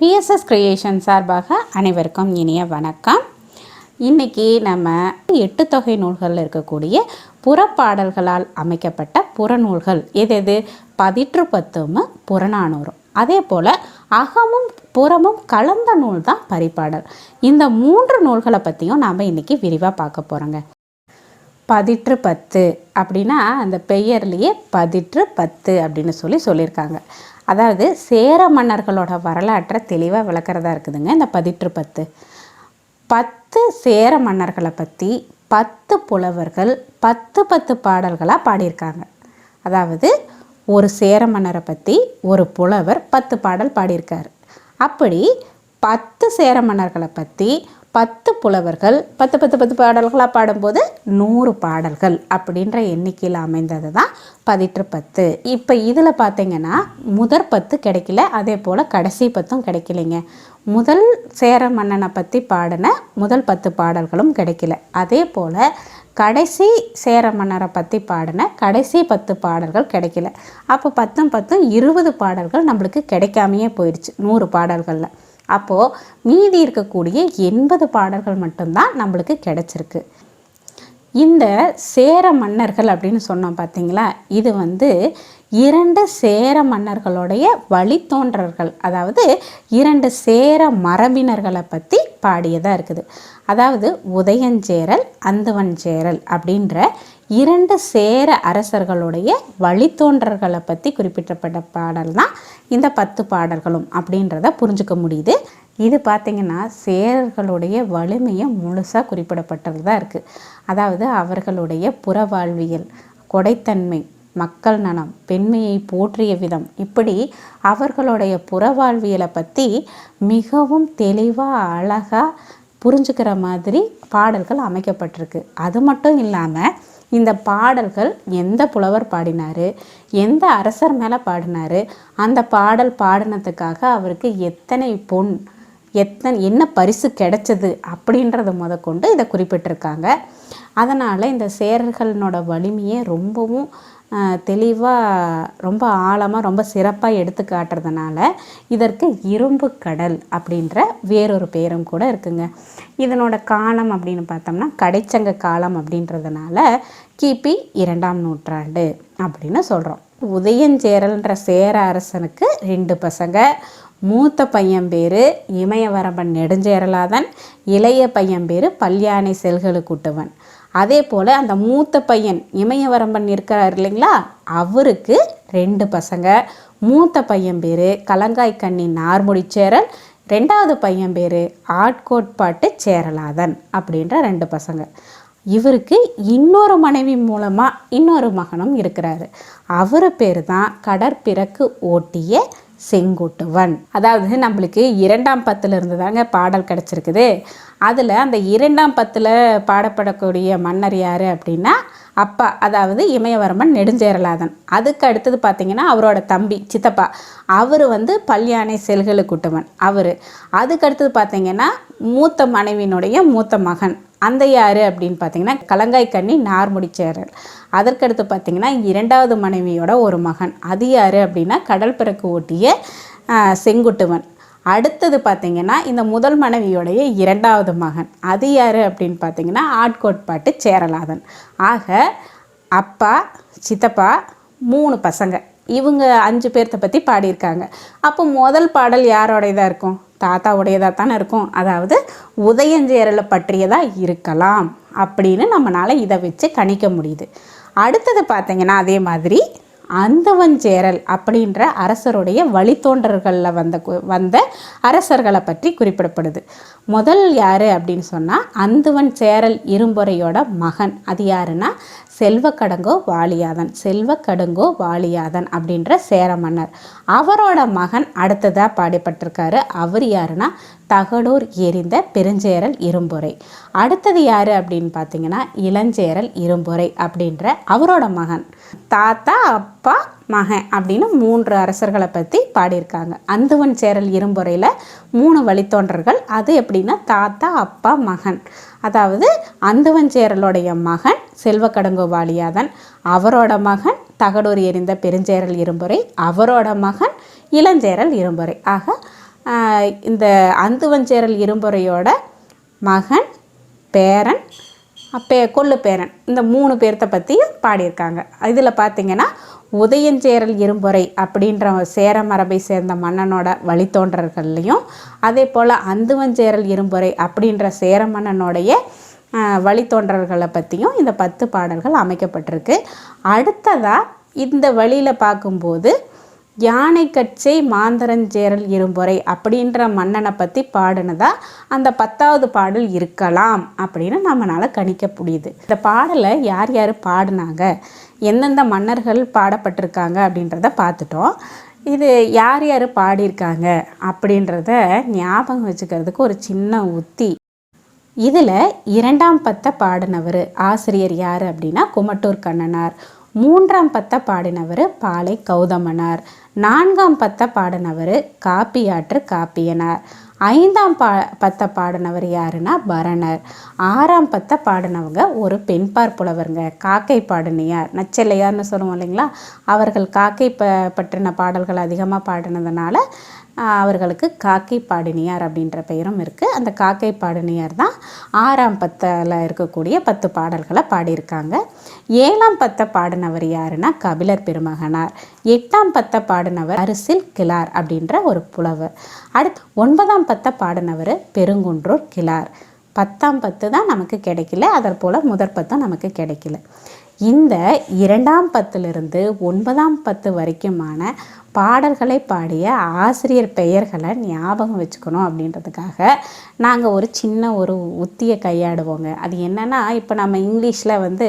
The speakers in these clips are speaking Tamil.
பிஎஸ்எஸ் கிரியேஷன் சார்பாக அனைவருக்கும் இனிய வணக்கம். இன்றைக்கி நம்ம எட்டு தொகை நூல்களில் இருக்கக்கூடிய புறப்பாடல்களால் அமைக்கப்பட்ட புறநூல்கள் எது எது? பதிற்று பத்தும் புறநானூறும் அதே போல் அகமும் புறமும் கலந்த நூல் தான் பரிபாடல் இந்த மூன்று நூல்களை பற்றியும் நாம் இன்றைக்கி விரிவாக பார்க்க போகிறோங்க பதிற்று பத்து அப்படின்னா அந்த பெயர்லேயே பதிற்று பத்து அப்படின்னு சொல்லி சொல்லியிருக்காங்க. அதாவது சேர மன்னர்களோட வரலாற்றை தெளிவாக விளக்குறதா இருக்குதுங்க. இந்த பதிற்று பத்து. பத்து சேர மன்னர்களை பற்றி பத்து புலவர்கள் பத்து பத்து பாடல்களாக பாடியிருக்காங்க. அதாவது ஒரு சேர மன்னரை பற்றி ஒரு புலவர் பத்து பாடல் பாடியிருக்கார். அப்படி பத்து சேர மன்னர்களை பற்றி பத்து புலவர்கள் பத்து பத்து பத்து பாடல்களாக பாடும்போது நூறு பாடல்கள் அப்படின்ற எண்ணிக்கையில் அமைந்தது தான் பதிற்று பத்து. இப்போ இதில் பார்த்தீங்கன்னா முதற் பத்து கிடைக்கல அதே போல் கடைசி பத்தும் கிடைக்கலைங்க. முதல் சேர மன்னனை பற்றி பாடின முதல் பத்து பாடல்களும் கிடைக்கல. அதே போல் கடைசி சேர மன்னரை பற்றி பாடின கடைசி பத்து பாடல்கள் கிடைக்கல. அப்போ பத்தும் பத்தும் இருபது பாடல்கள் நம்மளுக்கு கிடைக்காமையே போயிடுச்சு நூறு பாடல்களில். அப்போது மீதி இருக்கக்கூடிய எண்பது பாடல்கள் மட்டும்தான் நம்மளுக்கு கிடச்சிருக்கு. இந்த சேர மன்னர்கள் அப்படின்னு சொன்னோம் பார்த்தீங்களா இது வந்து இரண்டு சேர மன்னர்களுடைய வழித்தோன்றர்கள் அதாவது இரண்டு சேர மரபினர்களை பற்றி பாடியதாக இருக்குது. அதாவது உதயஞ்சேரல் அந்துவஞ்சேரல் அப்படின்ற இரண்டு சேர அரசர்களுடைய வழித்தோன்றர்களை பற்றி குறிப்பிட்டப்பட்ட பாடல் தான் இந்த பத்து பாடல்களும் அப்படின்றத புரிஞ்சுக்க முடியுது. இது பார்த்திங்கன்னா சேரர்களுடைய வலிமையை முழுசாக குறிப்பிடப்பட்டது தான் இருக்குது அதாவது அவர்களுடைய புற வாழ்வியல் கொடைத்தன்மை மக்கள் நலம் பெண்மையை போற்றிய விதம் இப்படி அவர்களுடைய புற வாழ்வியலை பற்றி மிகவும் தெளிவாக அழகாக புரிஞ்சுக்கிற மாதிரி பாடல்கள் அமைக்கப்பட்டிருக்கு. அது மட்டும் இல்லாமல் இந்த பாடல்கள் எந்த புலவர் பாடினார்? எந்த அரசர் மேலே பாடினார்? அந்த பாடல் பாடினதுக்காக அவருக்கு எத்தனை பொன் எத்தனை என்ன பரிசு கிடைச்சது அப்படின்றத முதற்கொண்டு இதை குறிப்பிட்டிருக்காங்க. அதனால் இந்த சேரர்களனோட வலிமையை ரொம்பவும் தெளிவாக ரொம்ப ஆழமாக ரொம்ப சிறப்பாக எடுத்து காட்டுறதுனால இதற்கு இரும்பு கடல் அப்படின்ற வேறொரு பேரும் கூட இருக்குங்க. இதனோட காலம் அப்படின்னு பார்த்தோம்னா கடைச்சங்க காலம் அப்படின்றதுனால கிபி இரண்டாம் நூற்றாண்டு அப்படின்னு சொல்கிறோம் உதயஞ்சேரல்ன்ற சேர அரசனுக்கு ரெண்டு பசங்க. மூத்த பையன் பேர் இமயவரம்பன் நெடுஞ்சேரலாதன் இளைய பையன் பேர் பல்யானை செல்களுக்குட்டுவன் அதே போல் அந்த மூத்த பையன் இமயவரம்பன் இருக்கிறார் இல்லைங்களா? அவருக்கு ரெண்டு பசங்க. மூத்த பையன் பேர் கலங்காய் கண்ணி நார்முடி சேரல் ரெண்டாவது பையன் பேர் ஆட்கோட்பாட்டு சேரலாதன் அப்படின்ற ரெண்டு பசங்க. இவருக்கு இன்னொரு மனைவி மூலமாக இன்னொரு மகனும் இருக்கிறாரு. அவர் பேர் தான் கடற்பிறக்கு ஓட்டிய செங்கோட்டுவன். அதாவது நம்மளுக்கு இரண்டாம் பத்தில் இருந்து தாங்க பாடல் கிடச்சிருக்குது. அதில் அந்த இரண்டாம் பத்தில் பாடப்படக்கூடிய மன்னர் யார் அப்படின்னா அப்பா அதாவது இமயவரமன் நெடுஞ்சேரலாதன் அதுக்கு அடுத்தது பார்த்திங்கன்னா அவரோட தம்பி சித்தப்பா. அவர் வந்து பல்யானை செல்களுக்குட்டுவன் அவர். அதுக்கு அடுத்தது பார்த்திங்கன்னா மூத்த மனைவியினுடைய மூத்த மகன். அந்த யார் அப்படின்னு பார்த்தீங்கன்னா கலங்காய் கண்ணி நார்முடிச்சேரல் அதற்கடுத்து பார்த்தீங்கன்னா இரண்டாவது மனைவியோட ஒரு மகன். அது யார் அப்படின்னா கடல் பிறக்கு ஓட்டிய செங்குட்டுவன். அடுத்தது பார்த்திங்கன்னா இந்த முதல் மனைவியோடைய இரண்டாவது மகன். அது யார் அப்படின்னு பார்த்தீங்கன்னா ஆட்கோட்பாட்டு சேரலாதன். ஆக அப்பா சித்தப்பா மூணு பசங்க. இவங்க அஞ்சு பேர்த்த பற்றி பாடியிருக்காங்க. அப்போ முதல் பாடல் யாரோடையதாக இருக்கும்? தாத்தாவுடையதாக தானே இருக்கும். அதாவது உதயஞ்சேரலை பற்றியதாக இருக்கலாம். அப்படின்னு நம்மளால் இதை வச்சு கணிக்க முடியுது. அடுத்தது பார்த்திங்கன்னா அதே மாதிரி அந்தவஞ்சேரல் அப்படின்ற அரசருடைய வழித்தோன்றர்களில் வந்த வந்த அரசர்களை பற்றி குறிப்பிடப்படுது. முதல் யார் அப்படின்னு சொன்னால் அந்துவன் சேரல் இரும்பொறையோட மகன். அது யாருன்னா செல்வக்கடங்கோ வாலியாதன் செல்வக்கடுங்கோ வாலியாதன் அப்படின்ற சேர மன்னர். அவரோட மகன் அடுத்ததாக பாடிப்பட்டிருக்காரு அவர் யாருன்னா தகடூர் எரிந்த பெருஞ்சேரல் இரும்பொறை. அடுத்தது யார் அப்படின்னு பார்த்தீங்கன்னா இளஞ்சேரல் இரும்பொறை அப்படின்ற அவரோட மகன். தாத்தா அப்பா மகன் அப்படின்னு மூன்று அரசர்களை பற்றி பாடியிருக்காங்க. அந்துவன் சேரல் இரும்புறையில் மூணு வழித்தோன்றர்கள். அது எப்படின்னா தாத்தா அப்பா மகன். அதாவது அந்துவன் சேரலுடைய மகன் செல்வக்கடங்கு வாலியாதன் அவரோட மகன் தகடூர் எரிந்த பெருஞ்சேரல் இரும்புரை அவரோட மகன் இளஞ்சேரல் இரும்புரை ஆக ஆஹ், இந்த அந்துவஞ்சேரல் இரும்புரையோட மகன் பேரன் அப்பே கொள்ளு பேரன். இந்த மூணு பேர்த்த பற்றியும் பாடியிருக்காங்க. இதில் பார்த்தீங்கன்னா உதயஞ்சேரல் இரும்பொறை அப்படின்ற சேர மரபை சேர்ந்த மன்னனோட வழித்தோன்றர்கள்லையும் அதே போல் அந்துவஞ்சேரல் இரும்பொறை அப்படின்ற சேர மன்னனுடைய வழித்தோன்றர்களை வழித்தோன்றல்களை பற்றியும் இந்த பத்து பாடல்கள் அமைக்கப்பட்டிருக்கு. அடுத்ததாக இந்த வழியில் பார்க்கும்போது யானை கட்சை மாந்தரஞ்சேரல் இரும்பொறை அப்படின்ற மன்னனை பற்றி பாடினதா அந்த பத்தாவது பாடல் இருக்கலாம் அப்படின்னு நம்மளால் கணிக்க முடியுது. இந்த பாடலை யார் யார் பாடினாங்க? எந்தெந்த மன்னர்கள் பாடப்பட்டிருக்காங்க அப்படின்றத பார்த்துட்டோம் இது யார் யார் பாடியிருக்காங்க அப்படின்றத ஞாபகம் வச்சுக்கிறதுக்கு ஒரு சின்ன உத்தி. இதில் இரண்டாம் பத்த பாடினவர் ஆசிரியர் யார் அப்படின்னா குமட்டூர் கண்ணனார். மூன்றாம் பத்த பாடினவர் பாலை கௌதமனார். நான்காம் பத்த பாடினவர் காப்பியாற்று காப்பியனார். ஐந்தாம் பா பத்த பாடினவர் யாருன்னா பரணர். ஆறாம் பத்த பாடினவங்க ஒரு பெண்பார் புலவருங்க காக்கை பாடினியார். நச்சிலையார்னு சொல்லுவோம் இல்லைங்களா? அவர்கள் காக்கை ப பற்றின பாடல்கள் அதிகமாக பாடினதுனால அவர்களுக்கு காக்கை பாடினியார் அப்படின்ற பெயரும் இருக்குது அந்த காக்கை பாடினியார் தான் ஆறாம் பத்தில் இருக்கக்கூடிய பத்து பாடல்களை பாடியிருக்காங்க. ஏழாம் பத்த பாடினவர் யாருன்னா கபிலர் பெருமகனார். எட்டாம் பத்த பாடினவர் அரிசில் கிளார் அப்படின்ற ஒரு புலவர். அடுத்து ஒன்பதாம் பத்த பாடினவர் பெருங்குன்றூர் கிளார் பத்தாம் பத்து தான் நமக்கு கிடைக்கல அதற்போல் முதற் பத்தும் நமக்கு கிடைக்கல. இந்த இரண்டாம் பத்திலிருந்து ஒன்பதாம் பத்து வரைக்குமான பாடல்களை பாடிய ஆசிரியர் பெயர்களை ஞாபகம் வச்சுக்கணும் அப்படின்றதுக்காக நாங்கள் ஒரு சின்ன ஒரு உத்தியை கையாடுவோங்க. அது என்னென்னா இப்போ நம்ம இங்கிலீஷில் வந்து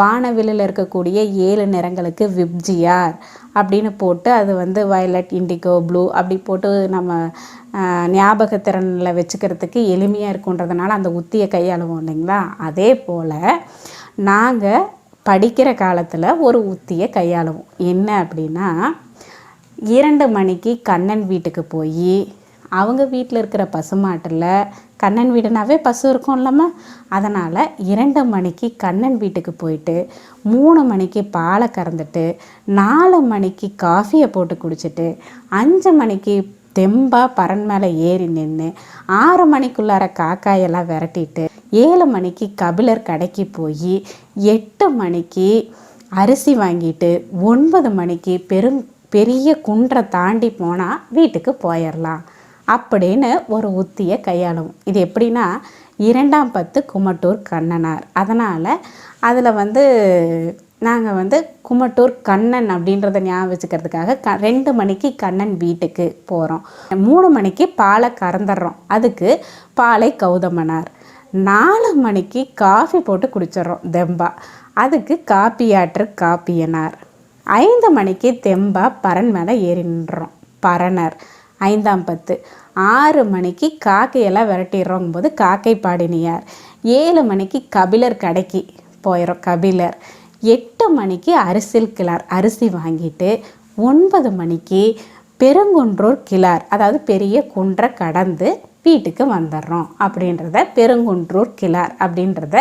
வானவிலில் இருக்கக்கூடிய ஏழு நிறங்களுக்கு விப்ஜிஆர் அப்படின்னு போட்டு அது வந்து வயலட் இண்டிகோ ப்ளூ அப்படி போட்டு நம்ம ஞாபகத்திறனில் வச்சுக்கிறதுக்கு எளிமையாக இருக்குன்றதுனால அந்த உத்தியை கையாளுவோம் இல்லைங்களா? அதே போல் நாங்கள் படிக்கிற காலத்தில் ஒரு உத்தியை கையாளுவோம். என்ன அப்படின்னா இரண்டு மணிக்கு கண்ணன் வீட்டுக்கு போய் அவங்க வீட்டில் இருக்கிற பசுமாட்டில் கண்ணன் வீடுனாவே பசு இருக்கும் இல்லாம அதனால் இரண்டு மணிக்கு கண்ணன் வீட்டுக்கு போயிட்டு மூணு மணிக்கு பாலை கறந்துட்டு நாலு மணிக்கு காஃபியை போட்டு குடிச்சிட்டு அஞ்சு மணிக்கு தெம்பாக பறன் மேலே ஏறி நின்று ஆறு மணிக்குள்ளார காக்காயெல்லாம் விரட்டிட்டு ஏழு மணிக்கு கபிலர் கடைக்கு போய் எட்டு மணிக்கு அரிசி வாங்கிட்டு ஒன்பது மணிக்கு பெரும் பெரிய குன்றை தாண்டி போனால் வீட்டுக்கு போயிடலாம் அப்படின்னு ஒரு உத்தியை கையாளும். இது எப்படின்னா இரண்டாம் பத்து குமட்டூர் கண்ணனார். அதனால் அதில் வந்து நாங்கள் வந்து குமட்டூர் கண்ணன் அப்படின்றத ஞாபகம் வச்சுக்கிறதுக்காக க ரெண்டு மணிக்கு கண்ணன் வீட்டுக்கு போகிறோம் மூணு மணிக்கு பாலை கறந்துடுறோம். அதுக்கு பாலை கௌதமனார். நாலு மணிக்கு காஃபி போட்டு குடிச்சிடுறோம் தெம்பா. அதுக்கு காப்பியாற்று காப்பியனார். ஐந்து மணிக்கு தெம்பா பரன் மேலே ஏறி நின்றோம் பரணர். ஐந்தாம் பத்து. ஆறு மணிக்கு காக்கையெல்லாம் விரட்டிடுறோங்கும் போது காக்கை பாடினியார். ஏழு மணிக்கு கபிலர் கடைக்கு போயிடும் கபிலர். எட்டு மணிக்கு அரிசில் கிளார் அரிசி வாங்கிட்டு ஒன்பது மணிக்கு பெருங்குன்றூர் கிளார் அதாவது பெரிய குன்றை கடந்து வீட்டுக்கு வந்துடுறோம் அப்படின்றத பெருங்குன்றூர் கிளார் அப்படின்றத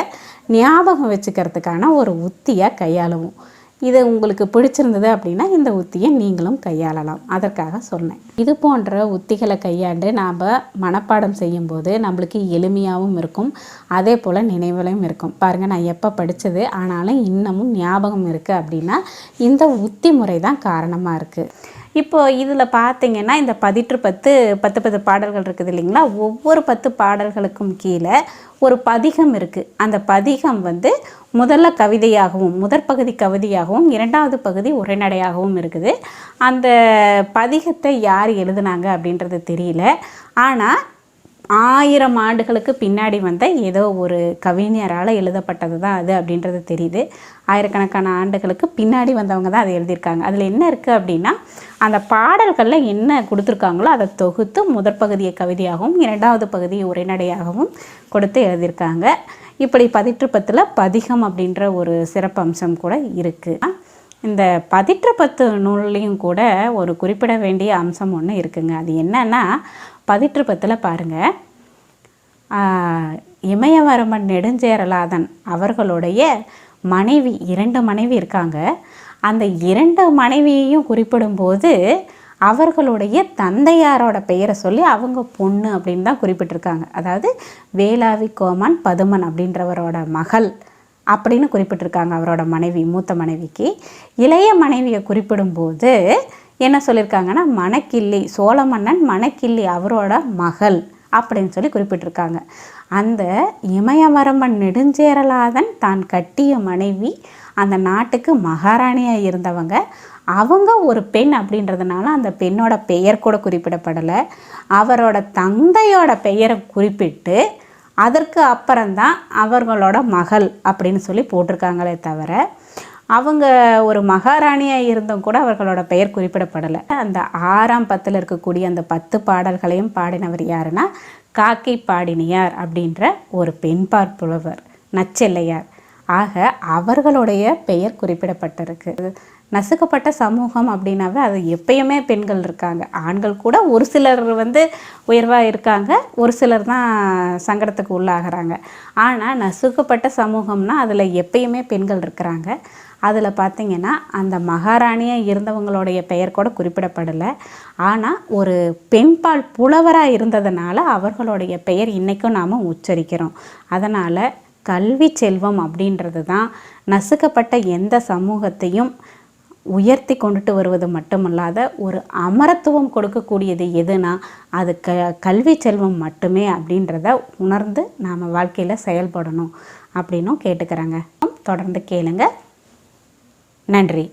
ஞாபகம் வச்சுக்கிறதுக்கான ஒரு உத்தியாக கையாளுவோம். இது உங்களுக்கு பிடிச்சிருந்தது அப்படின்னா இந்த உத்தியை நீங்களும் கையாளலாம். அதற்காக சொன்னேன். இது போன்ற உத்திகளை கையாண்டு நாம் மனப்பாடம் செய்யும்போது நம்மளுக்கு எளிமையாகவும் இருக்கும். அதே போல் நினைவிலையும் இருக்கும். பாருங்கள் நான் எப்போ படித்தது ஆனாலும் இன்னமும் ஞாபகம் இருக்குது அப்படின்னா இந்த உத்தி முறை தான் காரணமாக இருக்குது இப்போ இதில் பார்த்தீங்கன்னா இந்த பதிற்று பத்து பத்து பத்து பாடல்கள் இருக்குது இல்லைங்களா? ஒவ்வொரு பத்து பாடல்களுக்கும் கீழே ஒரு பதிகம் இருக்குது அந்த பதிகம் வந்து முதல்ல கவிதையாகவும் முதற் பகுதி கவிதையாகவும் இரண்டாவது பகுதி உரைநடையாகவும் இருக்குது. அந்த பதிகத்தை யார் எழுதுனாங்க அப்படின்றது தெரியல. ஆனால் ஆயிரம் ஆண்டுகளுக்கு பின்னாடி வந்த ஏதோ ஒரு கவிஞரால் எழுதப்பட்டது தான் அது அப்படின்றது தெரியுது. ஆயிரக்கணக்கான ஆண்டுகளுக்கு பின்னாடி வந்தவங்க தான் அதை எழுதியிருக்காங்க. அதில் என்ன இருக்குது அப்படின்னா அந்த பாடல்களில் என்ன கொடுத்துருக்காங்களோ அதை தொகுத்து முதற் பகுதியை கவிதையாகவும் இரண்டாவது பகுதியை உரைநடையாகவும் கொடுத்து எழுதியிருக்காங்க. இப்படி பதிற்றுப்பத்தில் பதிகம் அப்படின்ற ஒரு சிறப்பு அம்சம் கூட இருக்குது இந்த பதிற்றுப்பத்து நூல்லையும் கூட ஒரு குறிப்பிட வேண்டிய அம்சம் ஒன்று இருக்குங்க. அது என்னன்னா பதிற்றுப்பத்தில் பாருங்கள் இமயவரமன் நெடுஞ்சேரலாதன் அவர்களுடைய மனைவி இரண்டு மனைவி இருக்காங்க. அந்த இரண்டு மனைவியையும் குறிப்பிடும்போது அவர்களுடைய தந்தையாரோட பெயரை சொல்லி அவங்க பொண்ணு அப்படின்னு தான் குறிப்பிட்டிருக்காங்க. அதாவது வேளாவி கோமான் பதுமன் அப்படின்றவரோட மகள் அப்படின்னு குறிப்பிட்டிருக்காங்க அவரோட மனைவி மூத்த மனைவிக்கு. இளைய மனைவியை குறிப்பிடும்போது என்ன சொல்லியிருக்காங்கன்னா மணக்கிள்ளி சோழ மன்னன் மணக்கிள்ளி அவரோட மகள் அப்படின்னு சொல்லி குறிப்பிட்டிருக்காங்க. அந்த இமயமரம்பன் நெடுஞ்சேரலாதன் தான் கட்டிய மனைவி அந்த நாட்டுக்கு மகாராணியாக இருந்தவங்க அவங்க ஒரு பெண் அப்படின்றதுனால அந்த பெண்ணோட பெயர் கூட குறிப்பிடப்படலை. அவரோட தந்தையோட பெயரை குறிப்பிட்டு அதற்கு அப்புறம்தான் அவர்களோட மகள் அப்படின்னு சொல்லி போட்டிருக்காங்களே தவிர அவங்க ஒரு மகாராணியாக இருந்தும் கூட அவர்களோட பெயர் குறிப்பிடப்படலை. அந்த ஆறாம் பத்தில் இருக்கக்கூடிய அந்த பத்து பாடல்களையும் பாடினவர் யாருன்னா காக்கை பாடினியார் அப்படின்ற ஒரு பெண்பார் புலவர் நச்செல்லையார். ஆக அவர்களுடைய பெயர் குறிப்பிடப்பட்டிருக்கு. நசுக்கப்பட்ட சமூகம் அப்படின்னாவே அது எப்பயுமே பெண்கள் இருக்காங்க. ஆண்கள் கூட ஒரு சிலர் வந்து உயர்வாக இருக்காங்க. ஒரு சிலர் தான் சங்கடத்துக்கு உள்ளாகிறாங்க. ஆனால் நசுக்கப்பட்ட சமூகம்னா அதில் எப்பயுமே பெண்கள் இருக்கிறாங்க. அதில் பார்த்திங்கன்னா அந்த மகாராணியாக இருந்தவங்களுடைய பெயர் கூட குறிப்பிடப்படலை. ஆனால் ஒரு பெண்பால் புலவராக இருந்ததுனால அவர்களுடைய பெயர் இன்றைக்கும் நாம் உச்சரிக்கிறோம். அதனால் கல்வி செல்வம் அப்படின்றது தான் நசுக்கப்பட்ட எந்த சமூகத்தையும் உயர்த்தி கொண்டுட்டு வருவது மட்டுமல்லாத ஒரு அமரத்துவம் கொடுக்கக்கூடியது எதுனா அது க கல்வி செல்வம் மட்டுமே அப்படின்றத உணர்ந்து நாம் வாழ்க்கையில் செயல்படணும் அப்படின்னும் கேட்டுக்கிறாங்க. தொடர்ந்து கேளுங்க. நன்றி.